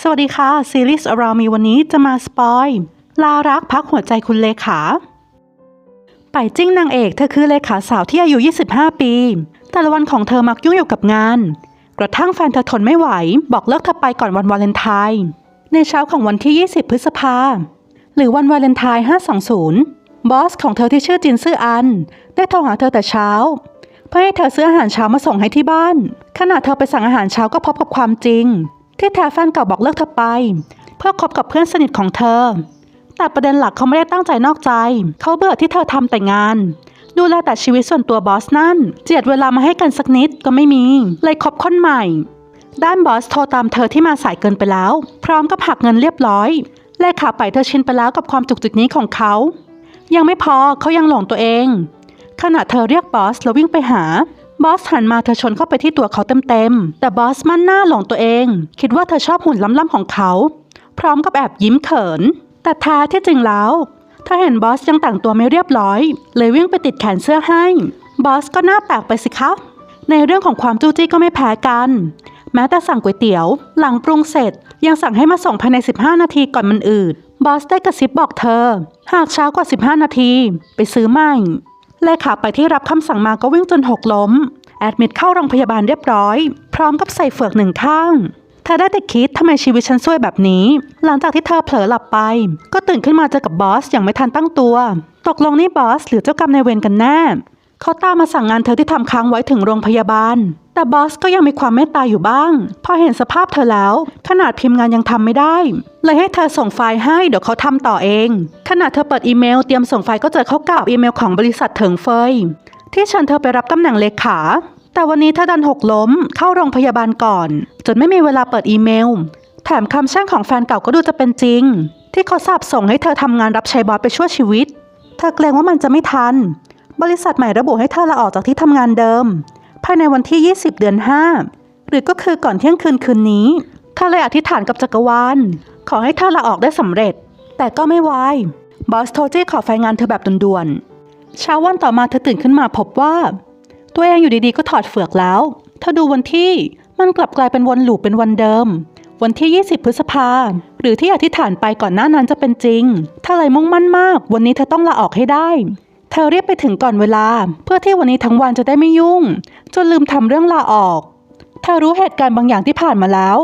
สวัสดีค่ะ ซีรีส์ Around Me วันนี้จะมาสปอยลารักพักหัวใจคุณเลขาไปจิ้งนางเอกเธอคือเลขาสาวที่อายุ 25 ปี แต่ละวันของเธอมักยุ่งอยู่กับงาน กระทั่งแฟนเธอทนไม่ไหว บอกเลิกเธอไปก่อนวันวาเลนไทน์ในเช้าของวันที่ 20 พฤษภา หรือวันวาเลนไทน์ 520 บอสของเธอที่ชื่อจินซื่ออัน ได้โทรหาเธอแต่เช้า เพื่อให้เธอซื้ออาหารเช้ามาส่งให้ที่บ้าน ขณะเธอไปสั่งอาหารเช้าก็พบกับความจริง ที่แท้แฟนเก่าบอกเลิกเธอไป เพื่อคบกับเพื่อนสนิทของเธอ แต่ประเด็นหลักเขาไม่ได้ตั้งใจนอกใจ เขาเบื่อที่เธอทำแต่งาน ดูแลแต่ชีวิตส่วนตัวบอสนั่น เจียดเวลามาให้กันสักนิดก็ไม่มี เลยคบคนใหม่ ด้านบอสโทรตามเธอที่มาสายเกินไปแล้ว พร้อมกับหักเงินเรียบร้อยเลขาไปเธอชินไปแล้วกับความจุกจิกนี้ของเขา ยังไม่พอเขายังหลงตัวเองขณะเธอเรียกบอสแล้ววิ่งไปหา บอสหันมาเธอชนเข้าไปที่ตัวเขาเต็มๆ แต่บอสมั่นหน้าหลงตัวเอง คิดว่าเธอชอบหุ่นล้ำๆของเขา พร้อมกับแอบยิ้มเขิน แต่แท้ที่จริงแล้วเธอเห็นบอสยังแต่งตัวไม่เรียบร้อย เลยวิ่งไปติดแขนเสื้อให้ บอสก็หน้าแปลกไปสิคะในเรื่องของความจู้จี้ก็ไม่แพ้กัน แม้แต่สั่งก๋วยเตี๋ยว หลังปรุงเสร็จ ยังสั่งให้มาส่งภายใน 15 นาทีก่อนมันอืดบอสได้กระซิบบอกเธอ หากช้ากว่า 15 นาที ไปซื้อใหม่เลขาไปที่รับคำสั่งมาก็วิ่งจนหกล้ม แอดมิดเข้าโรงพยาบาลเรียบร้อย พร้อมกับใส่เฟือกหนึ่งข้างเธอได้แต่คิดทำไมชีวิตฉันซวยแบบนี้ หลังจากที่เธอเผลอหลับไป ก็ตื่นขึ้นมาเจอกับบอสอย่างไม่ทันตั้งตัว ตกลงนี่บอสหรือเจ้ากรรมนายเวรกันแน่เขาตามมาสั่งงานเธอที่ทำค้างไว้ถึงโรงพยาบาล แต่บอสก็ยังมีความเมตตาอยู่บ้าง พอเห็นสภาพเธอแล้ว ขนาดพิมพ์งานยังทำไม่ได้ เลยให้เธอส่งไฟล์ให้เดี๋ยวเขาทำต่อเอง ขณะเธอเปิดอีเมลเตรียมส่งไฟล์ก็เจอเขากลับอีเมลของบริษัทเถิงเฟย ที่เชิญเธอไปรับตำแหน่งเลขา แต่วันนี้เธอดันหกล้มเข้าโรงพยาบาลก่อน จนไม่มีเวลาเปิดอีเมล แถมคำแช่งของแฟนเก่าก็ดูจะเป็นจริง ที่เขาสาบส่งให้เธอทำงานรับใช้บอสไปชั่วชีวิต เธอเกรงว่ามันจะไม่ทัน บริษัทใหม่ระบุให้เธอลาออกจากที่ทำงานเดิม ภายในวันที่ 20 เดือน 5 หรือก็คือก่อนเที่ยงคืนคืนนี้เธอเลยอธิษฐานกับจักรวาลขอให้เธอลาออกได้สำเร็จ แต่ก็ไม่ไหวบอสโทรจี้ขอไฟงานเธอแบบด่วนๆ เช้าวันต่อมาเธอตื่นขึ้นมาพบว่า ตัวเองอยู่ดีๆก็ถอดเฟือกแล้ว เธอดูวันที่มันกลับกลายเป็นวันหลูปเป็นวันเดิม วันที่ 20 พฤษภา หรือที่อธิษฐานไปก่อนหน้านั้นจะเป็นจริงเธอเลยมุ่งมั่นมาก วันนี้เธอต้องลาออกให้ได้ เธอเรียบไปถึงก่อนเวลา เพื่อที่วันนี้ทั้งวันจะได้ไม่ยุ่ง จนลืมทำเรื่องลาออก เธอรู้เหตุการณ์บางอย่างที่ผ่านมาแล้ว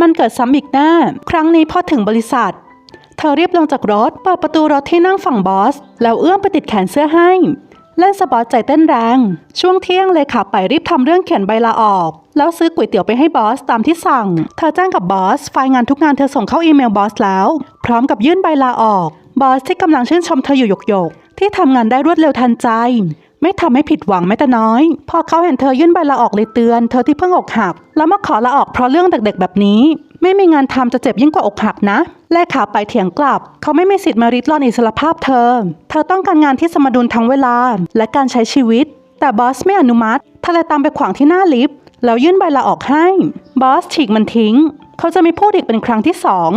มันเกิดซ้ำอีกหน้า ครั้งนี้พอถึงบริษัท เธอรีบลงจากรถเปิดประตูรถที่นั่งฝั่งบอส แล้วเอื้อมไปติดแขนเสื้อให้เล่นสปอร์ตใจเต้นแรง ช่วงเที่ยงเลยขาไปรีบทำเรื่องเขียนใบลาออก แล้วซื้อก๋วยเตี๋ยวไปให้บอสตามที่สั่ง เธอแจ้งกับบอส ไฟล์งานทุกงานเธอส่งเข้าอีเมลบอสแล้ว พร้อมกับยื่นใบลาออก บอสที่กำลังชื่นชมเธออยู่หยกๆ ที่ทำงานได้รวดเร็วทันใจ ไม่ทำให้ผิดหวังแม้แต่น้อย พอเขาเห็นเธอยื่นใบลาออกเลยเตือน เธอที่เพิ่งอกหัก แล้วมาขอลาออกเพราะเรื่องเด็กๆ แบบนี้ ไม่มีงานทำจะเจ็บยิ่งกว่าอกหักนะ แลกขาไปเถียงกลับ เขาไม่มีสิทธิ์มาริดรอนอิสรภาพเธอ เธอต้องการงานที่สมดุลทั้งเวลา และการใช้ชีวิต แต่บอสไม่อนุมัติเธอเลยตามไปขวางที่หน้าลิฟต์แล้วยื่นใบลาออกให้ บอสฉีกมันทิ้ง เขาจะไม่พูดอีกเป็นครั้งที่สอง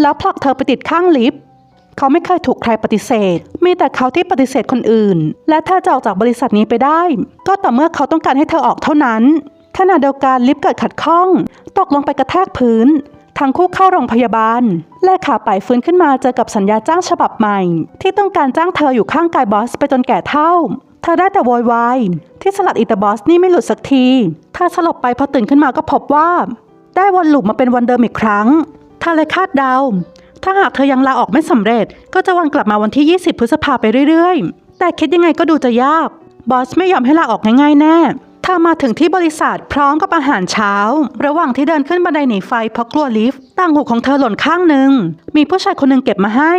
แล้วผลักเธอไปติดข้างลิฟต์เขาไม่เคยถูกใครปฏิเสธ มีแต่เขาที่ปฏิเสธคนอื่น และถ้าจะออกจากบริษัทนี้ไปได้ ก็ต่อเมื่อเขาต้องการให้เธอออกเท่านั้น ขณะเดียวกันลิฟต์เกิดขัดข้อง ตกลงไปกระแทกพื้น ทั้งคู่เข้าโรงพยาบาล และขาไปฟื้นขึ้นมาเจอกับสัญญาจ้างฉบับใหม่ ที่ต้องการจ้างเธออยู่ข้างกายบอสไปจนแก่เท่า เธอได้แต่โวยวายที่สลัดอิตาบอสนี่ไม่หลุดสักทีเธอสลบไปพอตื่นขึ้นมาก็พบว่า ได้วนลูปมาเป็นวันเดิมอีกครั้งเธอเลยคาดเดา ถ้าหากเธอยังลาออกไม่สำเร็จ ก็จะวันกลับมาวันที่ 20 พฤษภาไปเรื่อยๆ แต่คิดยังไงก็ดูจะยากบอสไม่ยอมให้ลาออกง่ายๆแน่ เธอมาถึงที่บริษัทพร้อมกับอาหารเช้า ระหว่างที่เดินขึ้นบันไดหนีไฟเพราะกลัวลิฟต์ต่างหูของเธอหล่นข้างหนึ่ง มีผู้ชายคนหนึ่งเก็บมาให้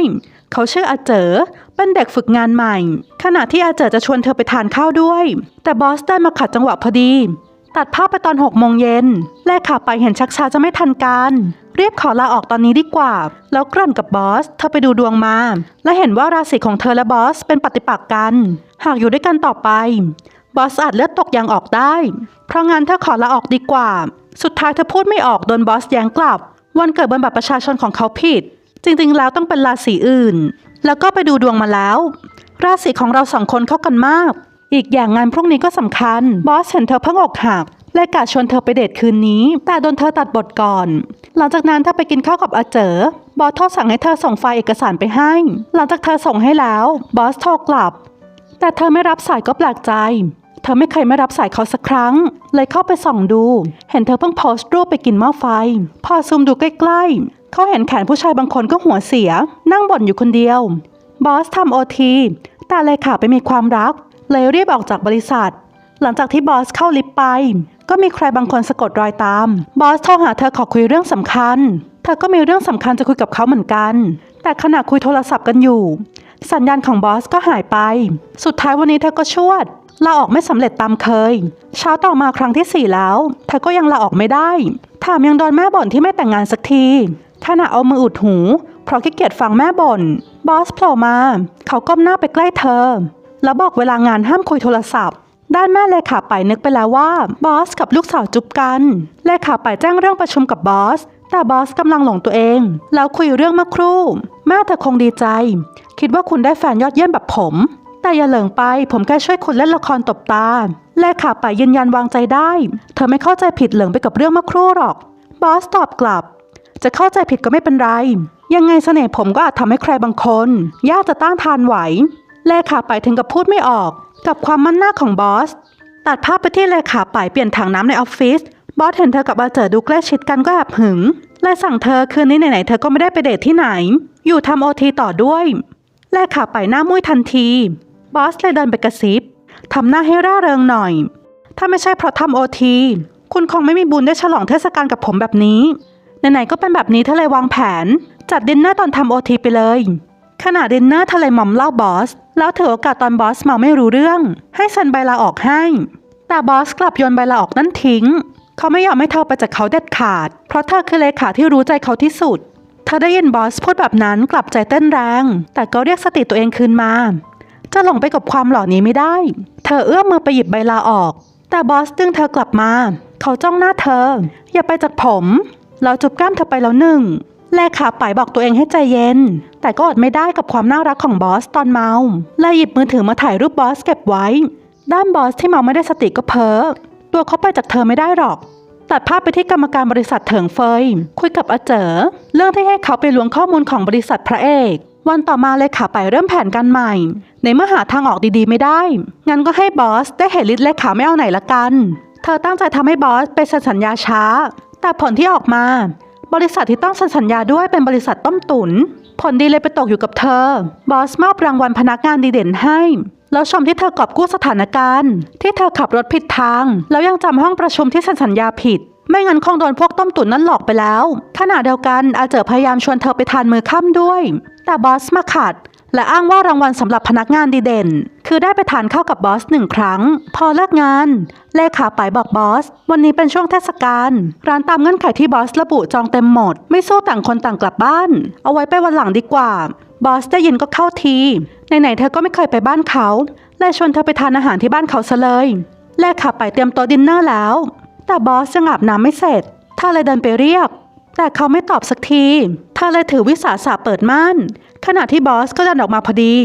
เขาชื่ออาเจอเป็นเด็กฝึกงานใหม่ ขณะที่อาเจอจะชวนเธอไปทานข้าวด้วย แต่บอสได้มาขัดจังหวะพอดี ตัดภาพไปตอน6โมงเย็นแลกขาไปเห็นชักช้าจะไม่ทันการเรียบขอลาออกตอนนี้ดีกว่า แล้วกลั่นกับบอส เธอไปดูดวงมา และเห็นว่าราศีของเธอและบอสเป็นปฏิปักษ์กัน หากอยู่ด้วยกันต่อไป บอสอาจเลือดตกยางออกได้ เพราะงั้นเธอขอลาออกดีกว่า สุดท้ายเธอพูดไม่ออกโดนบอสแย้งกลับ วันเกิดบนบัตรประชาชนของเขาผิด จริงๆ แล้วต้องเป็นราศีอื่น แล้วก็ไปดูดวงมาแล้ว ราศีของเราสองคนเข้ากันมาก อีกอย่างงานพรุ่งนี้ก็สำคัญ บอสเห็นเธอเพิ่งอกหักเลยกะชวนเธอไปเดทคืนนี้ แต่โดนเธอตัดบทก่อน หลังจากนั้นเธอไปกินข้าวกับอาเจอบอสโทรสั่งให้เธอส่งไฟล์เอกสารไปให้ หลังจากเธอส่งให้แล้ว บอสโทรกลับ แต่เธอไม่รับสายก็แปลกใจ เธอไม่เคยไม่รับสายเขาสักครั้ง เลยเข้าไปส่องดู เห็นเธอเพิ่งโพสต์รูปไปกินหม้อไฟ พอซูมดูใกล้ๆ เขาเห็นแขนผู้ชายบางคนก็หัวเสีย นั่งบ่นอยู่คนเดียว บอสทำโอทีแต่เลขาไปมีความรัก เลยรีบออกจากบริษัท หลังจากที่บอสเข้าลิฟต์ไป ก็มีใครบางคนสะกดรอยตาม บอสโทรหาเธอขอคุยเรื่องสำคัญ เธอก็มีเรื่องสำคัญจะคุยกับเขาเหมือนกัน แต่ขณะคุยโทรศัพท์กันอยู่ สัญญาณของบอสก็หายไป สุดท้ายวันนี้เธอก็ชวด ลาออกไม่สำเร็จตามเคย เช้าต่อมาครั้งที่สี่แล้ว เธอก็ยังลาออกไม่ได้ถามยังโดนแม่บ่นที่ไม่แต่งงานสักทีขณะเอามืออุดหู เพราะขี้เกียจฟังแม่บ่นบอสโผล่มา เขาก้มหน้าไปใกล้เธอ แล้วบอกเวลางานห้ามคุยโทรศัพท์ ด้านแม่เลขาไปนึกไปแล้วว่าบอสกับลูกสาวจุบกันเลขาไปแจ้งเรื่องประชุมกับบอสแต่บอสกำลังหลงตัวเอง แล้วคุยเรื่องเมื่อครู่แม่เธอคงดีใจ คิดว่าคุณได้แฟนยอดเยี่ยมแบบผม แต่อย่าเหลิงไปผมแค่ช่วยคุณเล่นละครตบตาเลขาไปยืนยันวางใจได้ เธอไม่เข้าใจผิดเหลิงไปกับเรื่องเมื่อครู่หรอก บอสตอบกลับ จะเข้าใจผิดก็ไม่เป็นไร ยังไงเสน่ห์ผมก็อาจทำให้ใครบางคน ยากจะต้านทานไหวเลขาไปถึงกับพูดไม่ออก กับความมั่นหน้าของบอส ตัดภาพไปที่เลขาไปเปลี่ยนถังน้ำในออฟฟิศ บอสเห็นเธอกับอาเจอดูใกล้ชิดกันก็แอบหึงเลยสั่งเธอคืนนี้ไหนๆเธอก็ไม่ได้ไปเดทที่ไหน อยู่ทำโอทีต่อด้วยเลขาไปหน้ามุ้ยทันที บอสเลยเดินไปกระซิบทำหน้าให้ร่าเริงหน่อย ถ้าไม่ใช่เพราะทำโอทีคุณคงไม่มีบุญได้ฉลองเทศกาลกับผมแบบนี้ ไหนๆก็เป็นแบบนี้เธอเลยวางแผน จัดดินเนอร์ตอนทำโอทีไปเลย ขณะดินเนอร์เธอเลยหมอมเล่าบอส แล้วถือโอกาสตอนบอสเมาไม่รู้เรื่อง ให้เซ็นใบลาออกให้ แต่บอสกลับโยนใบลาออกนั้นทิ้ง เขาไม่ยอมให้เธอไปจากเขาเด็ดขาด เพราะเธอคือเลขาที่รู้ใจเขาที่สุด เธอได้ยินบอสพูดแบบนั้นกลับใจเต้นแรง แต่ก็เรียกสติตัวเองคืนมา จะหลงไปกับความหล่อนี้ไม่ได้ เธอเอื้อมมือไปหยิบใบลาออก แต่บอสดึงเธอกลับมา เขาจ้องหน้าเธอ อย่าไปจากผมเราจุบกล้ามเธอไปแล้วหนึ่งแลขาป่ายบอกตัวเองให้ใจเย็น แต่ก็อดไม่ได้กับความน่ารักของบอสตอนเมาเลยหยิบมือถือมาถ่ายรูปบอสเก็บไว้ ด้านบอสที่เมาไม่ได้สติก็เพ้อ ตัวเขาไปจากเธอไม่ได้หรอก ตัดภาพไปที่กรรมการบริษัทเถิงเฟย คุยกับอาเจ๋อเรื่องที่ให้เขาไปล้วงข้อมูลของบริษัทพระเอก วันต่อมาเลขาไปเริ่มแผนการใหม่ ในเมื่อหาทางออกดีๆไม่ได้ งั้นก็ให้บอสได้เห็นฤทธิ์เลขาไม่เอาไหนละกัน เธอตั้งใจทำให้บอสไปเซ็นสัญญาช้า แต่ผลที่ออกมา บริษัทที่ต้องเซ็นสัญญาด้วยเป็นบริษัทต้มตุนผลดีเลยไปตกอยู่กับเธอ บอสมอบรางวัลพนักงานดีเด่นให้ แล้วชมที่เธอกอบกู้สถานการณ์ ที่เธอขับรถผิดทาง แล้วยังจำห้องประชุมที่เซ็นสัญญาผิด ไม่งั้นคงโดนพวกต้มตุ๋นนั้นหลอกไปแล้วขณะเดียวกันอาเจอพยายามชวนเธอไปทานมือค่ำด้วย แต่บอสมาขัด และอ้างว่ารางวัลสำหรับพนักงานดีเด่น คือได้ไปทานข้าวกับบอสหนึ่งครั้ง พอเลิกงาน เลขาไปบอกบอส วันนี้เป็นช่วงเทศกาลร้านตามเงื่อนไขที่บอสระบุจองเต็มหมด ไม่สู้ต่างคนต่างกลับบ้าน เอาไว้ไปวันหลังดีกว่า บอสได้ยินก็เข้าทีไหนๆเธอก็ไม่เคยไปบ้านเขาเลยชวนเธอไปทานอาหารที่บ้านเขาซะเลยเลขาไปเตรียมโต๊ะดินเนอร์แล้ว แต่บอสยังอาบน้ำไม่เสร็จเธอเลยเดินไปเรียก แต่เขาไม่ตอบสักทีเธอเลยถือวิสาสะเปิดม่าน ขณะที่บอสก็เดินออกมาพอดี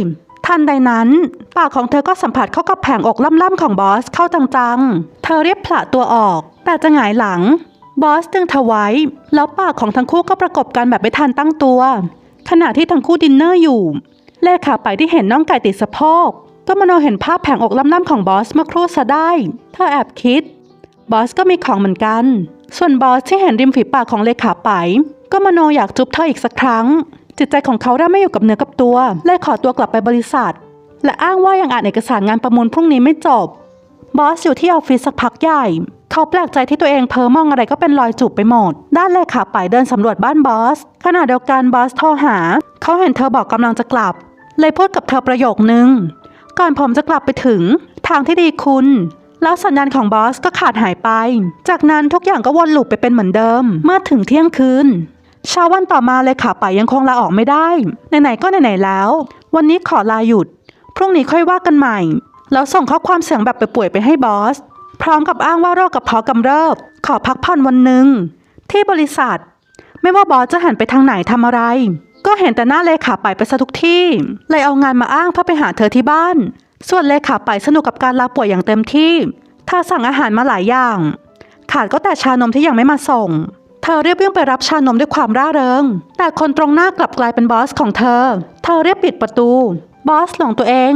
ทันใดนั้นปากของเธอก็สัมผัสเข้ากับแผงอกล่ำๆของบอสเข้าจังๆ เธอเรียบผละตัวออก แต่จะหงายหลัง บอสดึงเธอไว้ แล้วปากของทั้งคู่ก็ประกบกันแบบไม่ทันตั้งตัว ขณะที่ทั้งคู่ดินเนอร์อยู่ เลขาไปที่เห็นน้องไก่ติดสะโพก ก็มโนเห็นภาพแผงอกล่ำๆของบอสเมื่อครู่ซะได้ เธอแอบคิด บอสก็มีของเหมือนกัน ส่วนบอสที่เห็นริมฝีปากของเลขาไปก็มโนอยากจุบเธออีกสักครั้ง จิตใจของเขาเริ่มไม่อยู่กับเนื้อกับตัวเลยขอตัวกลับไปบริษัท และอ้างว่ายังอ่านเอกสารงานประมูลพรุ่งนี้ไม่จบบอสอยู่ที่ออฟฟิศสักพักใหญ่ เขาแปลกใจที่ตัวเองเพ้อมองอะไรก็เป็นรอยจูบไปหมด ด้านเลขาไปเดินสำรวจบ้านบอส ขณะเดียวกันบอสโทรหา เขาเห็นเธอบอกกำลังจะกลับ เลยพูดกับเธอประโยคนึง ก่อนผมจะกลับไปถึง ทางที่ดีคุณ แล้วสัญญาณของบอสก็ขาดหายไป จากนั้นทุกอย่างก็วนลูปไปเป็นเหมือนเดิม เมื่อถึงเที่ยงคืนเช้าวันต่อมาเลยขาไปยังคงลาออกไม่ได้ ไหนๆก็ไหนๆแล้ว วันนี้ขอลาหยุด พรุ่งนี้ค่อยว่ากันใหม่ แล้วส่งข้อความเสียงแบบไปป่วยไปให้บอส พร้อมกับอ้างว่าโรคกระเพาะกำเริบ ขอพักผ่อนวันหนึ่งที่บริษัท ไม่ว่าบอสจะหันไปทางไหนทำอะไร ก็เห็นแต่หน้าเลขาไปไปซะทุกที่ เลยเอางานมาอ้างเพื่อไปหาเธอที่บ้าน ส่วนเลขาไปสนุกกับการลาป่วยอย่างเต็มที่เธอสั่งอาหารมาหลายอย่าง ขาดก็แต่ชานมที่ยังไม่มาส่ง เธอเรียบวิ่งไปรับชานมด้วยความร่าเริง แต่คนตรงหน้ากลับกลายเป็นบอสของเธอ เธอเรียบปิดประตู บอสหลงตัวเอง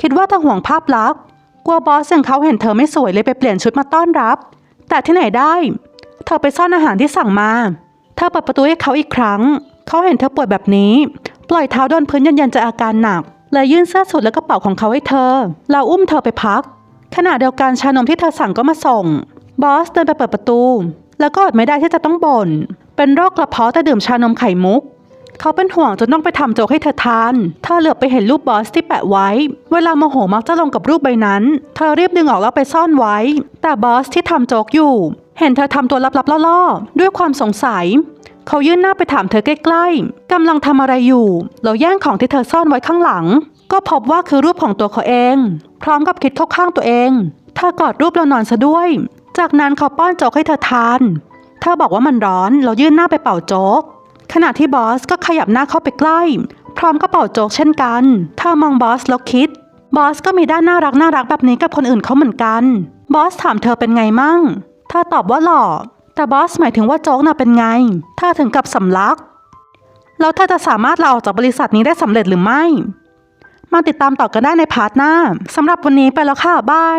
คิดว่าเธอห่วงภาพลักษณ์กลัวบอสอย่างเขาเห็นเธอไม่สวยเลยไปเปลี่ยนชุดมาต้อนรับ แต่ที่ไหนได้ เธอไปซ่อนอาหารที่สั่งมา เธอเปิดประตูให้เขาอีกครั้ง เขาเห็นเธอป่วยแบบนี้ ปล่อยเท้าโดนพื้นยันๆจะอาการหนัก เลยยื่นเสื้อสูทและกระเป๋าของเขาให้เธอแล้วอุ้มเธอไปพัก ขณะเดียวกันชานมที่เธอสั่งก็มาส่ง บอสเดินไปเปิดประตู แล้วก็อดไม่ได้ที่จะต้องบ่น เป็นโรคกระเพาะแต่ดื่มชานมไข่มุก เขาเป็นห่วงจนต้องไปทำโจกให้เธอทาน เธอเหลือบไปเห็นรูปบอสที่แปะไว้ เวลาโมโหมักจะลงกับรูปใบนั้น เธอรีบดึงออกแล้วไปซ่อนไว้ แต่บอสที่ทำโจกอยู่ เห็นเธอทำตัวลับๆล่อๆ ด้วยความสงสัย เขายื่นหน้าไปถามเธอใกล้ๆกำลังทำอะไรอยู่แล้วแย่งของที่เธอซ่อนไว้ข้างหลัง ก็พบว่าคือรูปของตัวเขาเอง พร้อมกับคิดเข้าข้างตัวเองเธอกอดรูปแล้วนอนซะด้วย จากนั้นเขาป้อนโจ๊กให้เธอทานเธอบอกว่ามันร้อนเรายื่นหน้าไปเป่าโจ๊กขณะที่บอสก็ขยับหน้าเข้าไปใกล้ พร้อมกระเป๋าโจ๊กเช่นกันเธอมองบอสแล้วคิด บอสก็มีด้านน่ารักน่ารักแบบนี้กับคนอื่นเขาเหมือนกัน บอสถามเธอเป็นไงมั่งเธอตอบว่าหล่อ แต่บอสหมายถึงว่าโจ๊กน่ะเป็นไงเธอถึงกับสำลัก แล้วเธอจะสามารถลาออกจากบริษัทนี้ได้สำเร็จหรือไม่ มาติดตามต่อกันได้ในพาร์ทหน้าสำหรับวันนี้ไปแล้วค่ะบาย